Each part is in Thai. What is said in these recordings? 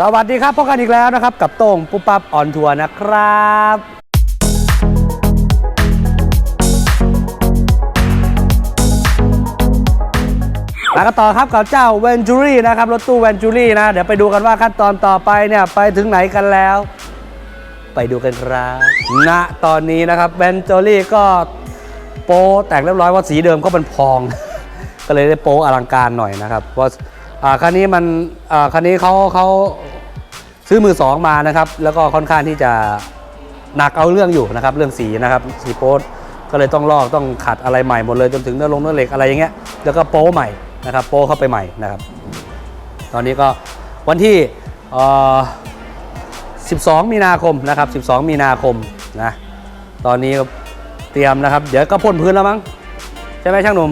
สวัสดีครับพบกันอีกแล้วนะครับ กับโต้งปุ๊บปั๊บออนทัวร์นะครับ แล้วก็ต่อครับกับเจ้าเวนจูรี่นะครับ รถตู้เวนจูรี่นะ เดี๋ยวไปดูกันว่าขั้นตอนต่อไปเนี่ย ไปถึงไหนกันแล้ว ไปดูกันครับณตอนนี้นะครับเวนจูรี่ก็โปแต่งเรียบร้อยว่าสีเดิมก็เป็นพอง ก็เลยได้โปอลังการหน่อยนะครับว่า อ่าคันนี้มันอ่าคันนี้เขาเขาซื้อมือสองมานะครับ แล้วก็ค่อนข้างที่จะหนักเอาเรื่องอยู่นะครับ เรื่องสีนะครับสีโป๊ก็เลยต้องลอกต้องขัดอะไรใหม่หมดเลยจนถึงเนื้อลงเนื้อเหล็กอะไรอย่างเงี้ยแล้วก็โป๊ใหม่นะครับ โป๊เข้าไปใหม่นะครับ ตอนนี้ก็วันที่อ่อ12 มีนาคมนะครับ 12 มีนาคมนะตอนนี้เตรียมนะครับ เดี๋ยวก็พ่นพื้นแล้วมั้งใช่ไหมช่างหนุ่ม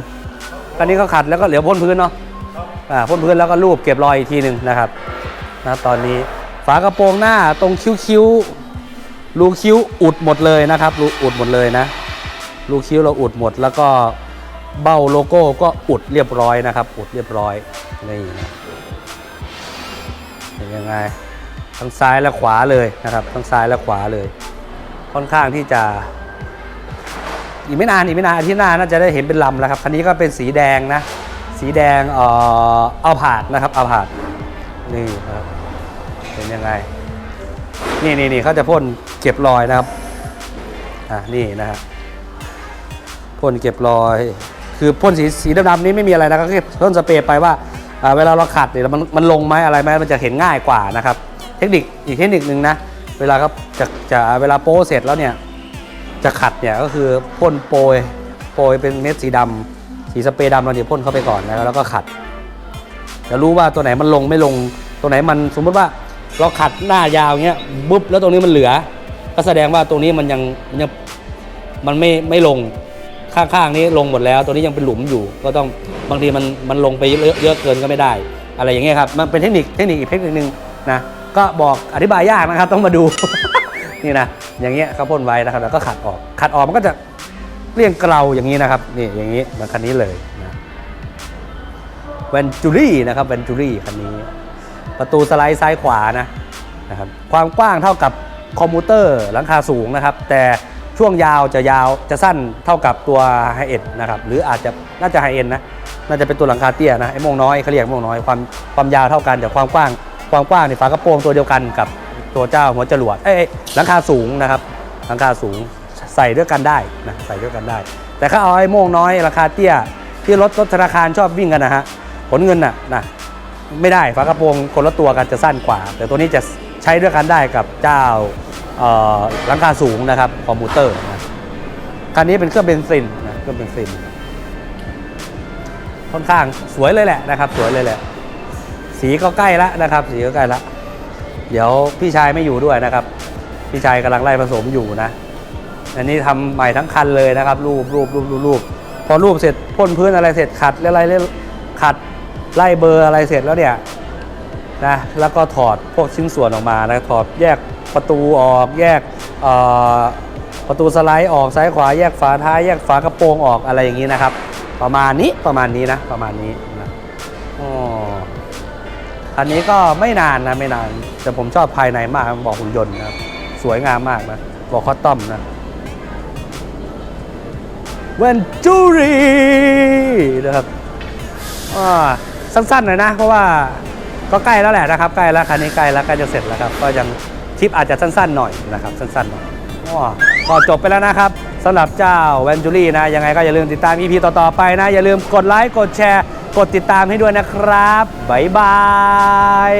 ตอนนี้ก็ขัดแล้วก็เหลือพ่นพื้นเนาะ พ่นพื้นแล้วก็รูปเก็บรอยอีกทีหนึ่งนะครับนะตอนนี้ฝากระโปรงหน้าตรงคิ้วคิ้วๆรูคิ้วอุดหมดเลยนะครับรูอุดหมดเลยนะรูคิ้วเราอุดหมด แล้วก็เบ้าโลโก้ก็อุดเรียบร้อยนะครับ อุดเรียบร้อยนี่นะเป็นยังไงทั้งซ้ายและขวาเลยนะครับทั้งซ้ายและขวาเลย ค่อนข้างที่จะอีกไม่นานอีกไม่นานอาทิตย์หน้าน่าจะได้เห็นเป็นลำแล้วครับคันนี้ก็เป็นสีแดงนะ สีแดงเอ่ออาผาดนะครับเอาผาดนี่ครับเป็นยังไง นี่นี่นี่เขาจะพ่นเก็บรอยนะครับอะนี่นะครับพ่นเก็บรอย คือพ่นสีสีดำๆนี้ไม่มีอะไรนะก็แค่พ่นสเปรย์ไปว่าเวลาเราขัดเนี่ยมันมันลงไหมอะไรไหมมันจะเห็นง่ายกว่านะครับ เทคนิคอีกเทคนิคหนึ่งนะเวลาครับจะจะเวลาโป้เสร็จแล้วเนี่ยจะขัดเนี่ยก็คือพ่นโปรยโปรยเป็นเม็ดสีดำ สีสเปรย์ดำเราเนี่ยพ่นเข้าไปก่อนนะแล้วก็ขัดจะรู้ว่าตัวไหนมันลงไม่ลงตัวไหนมันสมมติว่าเราขัดหน้ายาวเงี้ยปุ๊บแล้วตรงนี้มันเหลือ ก็แสดงว่าตรงนี้มันยังมันยังมันไม่ไม่ลงข้างๆนี้ลงหมดแล้ว ตัวนี้ยังเป็นหลุมอยู่ ก็ต้องบางทีมันมันลงไปเยอะเยอะเกินก็ไม่ได้ อะไรอย่างเงี้ยครับมันเป็นเทคนิคเทคนิคอีกเทคนิคนึงนะก็บอกอธิบายยากนะครับต้องมาดูนี่นะอย่างเงี้ยเขาพ่นไว้นะครับแล้วก็ขัดออกขัดออกมันก็จะ เรียงเกลาอย่างนี้นะครับนี่อย่างนี้เหมือนคันนี้เลยนะเวนจูรี่นะครับเวนจูรี่คันนี้ ประตูสไลด์ซ้ายขวานะนะครับความกว้างเท่ากับคอมพิวเตอร์หลังคาสูงนะครับ แต่ช่วงยาวจะยาวจะสั้นเท่ากับตัวไฮเอ็นนะครับหรืออาจจะน่าจะไฮเอ็นนะน่าจะเป็นตัวหลังคาเตี้ยนะไอ้มงน้อยเขาเรียกมงน้อยความความยาวเท่ากันแต่ความกว้างความกว้างในฝากระโปรงตัวเดียวกันกับตัวเจ้าหัวจรวดเอ้ยหลังคาสูงนะครับหลังคาสูง ใส่ด้วยกันได้นะใส่ด้วยกันได้ แต่ถ้าเอาไอ้โม่งน้อยราคาเตี้ยที่รถรถธนาคารชอบวิ่งกันนะฮะขนเงินน่ะนะไม่ได้ฝากระโปรงคนละตัวกันจะสั้นกว่า แต่ตัวนี้จะใช้ด้วยกันได้กับเจ้าเอ่อหลังคาสูงนะครับคอมพิวเตอร์นะคันนี้เป็นเครื่องเบนซินนะเครื่องเบนซิน ค่อนข้างสวยเลยแหละนะครับ สวยเลยแหละ สีก็ใกล้ล้วนะครับ สีก็ใกล้ล้วเดี๋ยวพี่ชายไม่อยู่ด้วยนะครับ พี่ชายกำลังไล่ผสมอยู่นะ อันนี้ทำใหม่ทั้งคันเลยนะครับรูปรูปรูปรูปรูปพอรูปเสร็จพ่นพื้นอะไรเสร็จขัดอะไรเรียขัดไล่เบอร์อะไรเสร็จแล้วเนี่ยนะแล้วก็ถอดพวกชิ้นส่วนออกมานะถอดแยกประตูออกแยกประตูสไลด์ออกซ้ายขวาแยกฝาท้ายแยกฝากระโปรงออกอะไรอย่างนี้นะครับ ประมาณนี้ประมาณนี้นะประมาณนี้นะอ๋อคันนี้ก็ไม่นานนะไม่นาน แต่ผมชอบภายในมากบอกหุ่นยนต์นะสวยงามมากนะบอกคอตตอมนะ เวนจูรีนะครับอ่าสั้นๆหน่อยนะ เพราะว่าก็ใกล้แล้วแหละนะครับ ใกล้แล้วคันนี้ใกล้แล้วใกล้จะเสร็จแล้วครับ ก็ยังคลิปอาจจะสั้นๆหน่อยนะครับสั้นๆหน่อยอ้อก็จบไปแล้วนะครับสำหรับเจ้าเวนจูรี่นะ ยังไงก็อย่าลืมติดตาม EP ต่อ ๆ ไปนะ อย่าลืมกดไลค์ กดแชร์ กดติดตามให้ด้วยนะครับ บ๊ายบาย